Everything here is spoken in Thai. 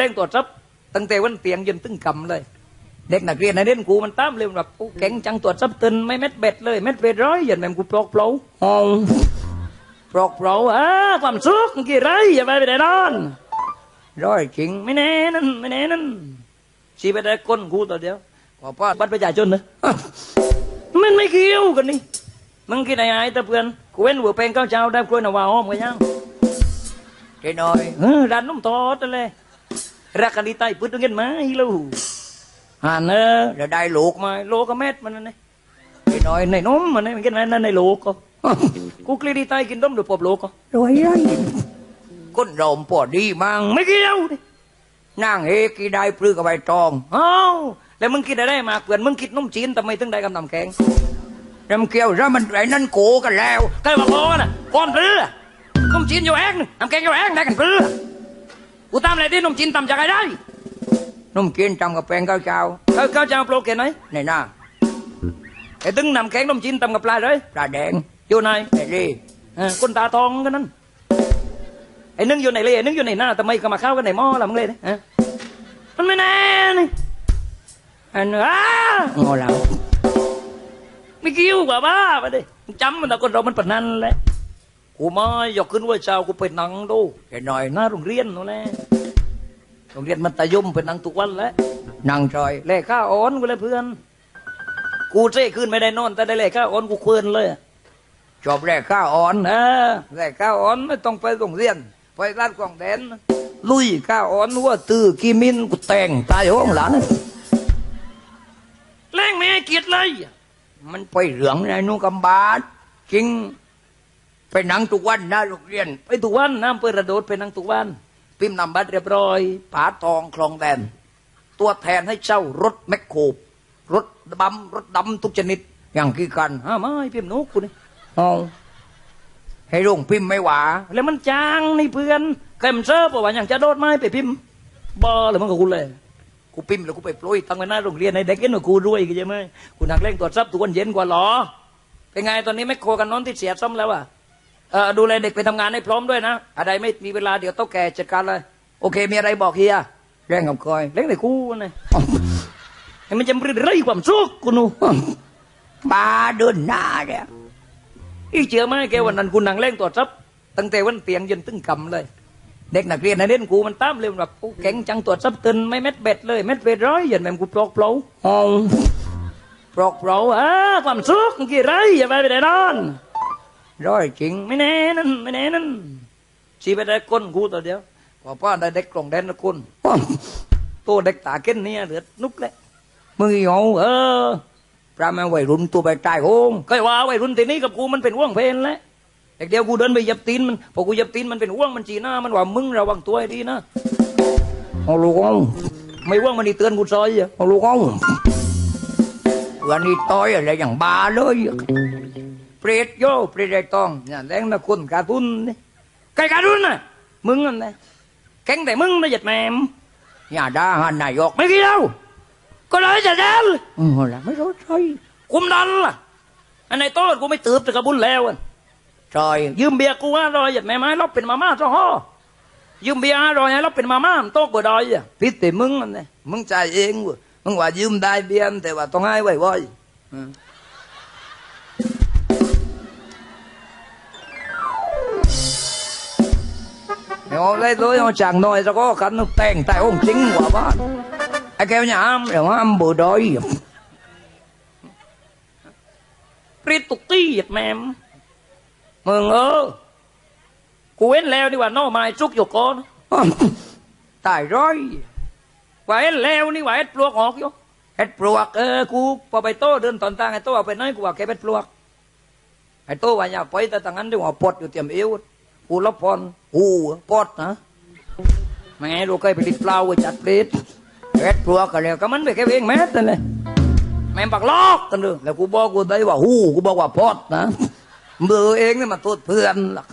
เล่นตัวจับตั้งแต่วันเตียงจนตึงกำเลย เด็กนักเรียนในเล่นกูมันตามเร็วแบบกูเก่งจังตัวจับตึนไม่เม็ดเบ็ดเลยเม็ดเบ็ดร้อยยันแม่งกูปลอกเปล่าห้องปลอกเปล่าอะความสุขกี่ไรอย่าไปไปไหนนอนร้อยจริงไม่แน่นั่นไม่แน่นั่นชีไปได้ก้นกูตัวเดียวขอป้าบัตรประชาชนนะมันไม่เกี่ยวกันนี่มึงกินอะไรแต่เพื่อนกูเว้นหัวเป็นข้าวเจ้าได้กล้วยหนาวาหอมกันยังเจ๊น้อยเออร้านนุ่มทอดนั่นแหละ รักกันดีใต้ปืนตรงเงินไหมาอีลูหันเออจะได้ลูกมาโลก็เม็ดมันนั่นไงเจ๊น้อยในนมมันนี่มันกินอะไรนั่นในโลก็กูกลีดีใต้กินต้มหรือปอบโลก็รวยไรก้นโรมปอดดีมั้งไม่เกี่ยวดินั่งเฮกีได้ปลื้อกับใบตองเอ้าวแล้วมึงกินอะไรมาเพื่อนมึงกินนมจีนทำไมถึงได้กำนำแกงรำเกี่ยวแล้วมันไรนั่นโกกันแล้วใครบอกพอน่ะก้อนเปลือนมจีนอยู่แองนึงน้ำแกงอยู่แองได้กันเปลือ กูตามอะไรที่นมจีนตำจากอะไรได้นุ่มกินจำกับแป้งข้าวเจ้าเขาเขาจะเอาโปรเกนไหมในหน้าไอ้ตึงนำแกงนมจีนตำกับปลาเลยปลาแดงอยู่ไหนในรีเออคนตาทองกันนั่นไอ้นึ่งอยู่ไหนเลยไอ้นึ่งอยู่ไหนหน้าทำไมก็มาเข้ากันในหม้อล่ะมึงเลยเนี่ยฮะมันไม่แน่นี่อันอ้าโง่เราไม่เกี่ยวกว่าบ้าไปดิจำมันแต่คนเรามันปนนั้นแหละ กูมายากขึ้นว่าเช้ากูไปนั่งดูเจ๊น้อยหน้าโรงเรียนนู่นแหละโรงเรียนมัธยมไปนั่งทุกวันแล้วนั่งจอยเล่ข้าอ่อนกูเลยเพื่อน กูเจ้ขึ้นไม่ได้นอน แต่ได้เล่ข้าอ่อนกูเคลื่อนเลยจบแรกข้าอ่อนเออแรกข้าอ่อนไม่ต้องไปโรงเรียนไปร้านกล่องแดน ลุยข้าอ่อนว่าตื้อกีมินกูแต่งตายห้องหลานแรงไม่เกียรติเลย มันไปเหลืองในนุ่งกำบาดจริง ไปนั่งทุกวันนะโรงเรียน ไปทุกวันน้ำเปิดระโดดไปนั่งทุกวัน พิมพ์นำบัตรเรียบร้อยผาทองคลองแดน ตัวแทนให้เช่ารถแมคโครรถบัมรถดำทุกชนิด อย่างกี่กันอ้าวไม่พิมพ์นุกกูนี่เอาให้ลุงพิมพ์ไม่หวา แล้วมันจางนี่เพื่อนเคยมันเซิร์ฟบอกว่าอย่างจะโดดไม้ไปพิมพ์บอหรือมันก็กูเลยกูพิมพ์แล้วกูไปปลุยตั้งไว้หน้าโรงเรียนในเด็กเอ็นว่ากูรวยกันใช่ไหมกูนักเล่งตรวจทรัพย์ทุกวันเย็นกว่าหรอเป็นไงตอนนี้ไม่โคกันน้องที่เสียซ้ำแล้วอะเออ ดูแลเด็กไปทำงานให้พร้อมด้วยนะอะไรไม่มีเวลาเดี๋ยวโต้องแก่จัดการเลย โอเค มีอะไรบอกเฮียแรงกับคอยเล่งแต่กูนะให้มันจะรีไรความสุขกูหนูบาเดินหน้าเนี่ยอีเชื่อไหมแกวันนั้นกูนั่งเล่งตรวจทรัพย์ตั้งแต่วันเตียงจนตึงกำเลย เด็กนักเรียนในเล่นกูมันตามเร็วแบบกูเก่งจังตรวจทรัพย์ตึนไม่เม็ดเบ็ดเลยเม็ดเบ็ดร้อยยันแม่งกูปลอกเปล่าห้องปลอกเปล่าอะความสุขกี่ไรอย่าไปไปไหนนอน ร้อยจริง ไม่แน่นั่นไม่แน่นั่นชีไปได้ก้นกูตัวเดียวพอป้าได้เด็กกล่องแดนนะคุณตัวเด็กตาเก้นเนี่ยเหลือนุกเลยมึงอีหงเออพระแม่วัยรุ่นตัวไปตายโหงก็ว่าวัยรุ่นทีนี้กับกูมันเป็นห่วงเพลนแหล้วเด็กเดียวกูเดินไปยับตีนมันพอกูยับตีนมันเป็นห่วงมันจีหน้ามันว่ามึงระวังตัวให้ดีนะเอาลูกห้องไม่ห่วงมันนี่เตือนกูซอยอะเอาลูกห้องเพื่อนนี่ต้อยอะไรอย่างบาเลย เปรตโยเปรตไอ้ตองเนี่ยแรงนะคุณการ์ตุนนี่ใครการุนน่ะมึงนั่นแหละแข็งแต่มึงนะหยัดแมมอย่าด่าหันนายกไม่เกี่ยวก็เลยจะแดนอืมละไม่รู้ใช่คุมดันล่ะอันไหนโต้นกูไม่ตืบแต่กระบุญแล้วอะใช่ยืมเบียร์กูห้าร้อยหยัดแม่ไม้ลบเป็นมาม่าจ้าห่อยืมเบียร์ห้าร้อยให้ลบเป็นมาม่ามันโต๊ะกว่าดอยอะพิษแต่มึงนั่นแหละมึงจ่ายเองเว้ยมึงว่ายืมได้เบี้ยนแต่ว่าต้องให้ไว้ไว้ อืมเอาเลยเลยเอา chàng nói cho có khăn nó tèn tại ông chính quả bát ai kêu nhà am rồi am bữa đói ปริดตุกตี้หยัดแม่มมึงเออกูเว้นแล้วดีกว่าน้อไม้ซุกอยู่ก่อน tại rồi ว่าเอ็นแล้วนี่ว่าเอ็ดปลวกออกอยู่ hết pruộc เออกูพอไปโต้เดินตอนต่างไอ้โต้เอาไปไหนกูว่าแกเป็นปลวกไอ้โต้ว่าอย่าไปแต่ต่างนั้นดีกว่าปวดอยู่เตรียมเอว กูรับพรหูปอดนะแม่งลูกเคยไปดิฟลาวจัดปลิดเอ็ดพวกันเลยก็มันไปแค่เพียงแม้แต่เลยแม่งปักลอกกันเลยแล้วกูบอกกูได้ว่าหูกูบอกว่าพอดนะเบอเองเนี่ยมาโทษเพื่อนหลัก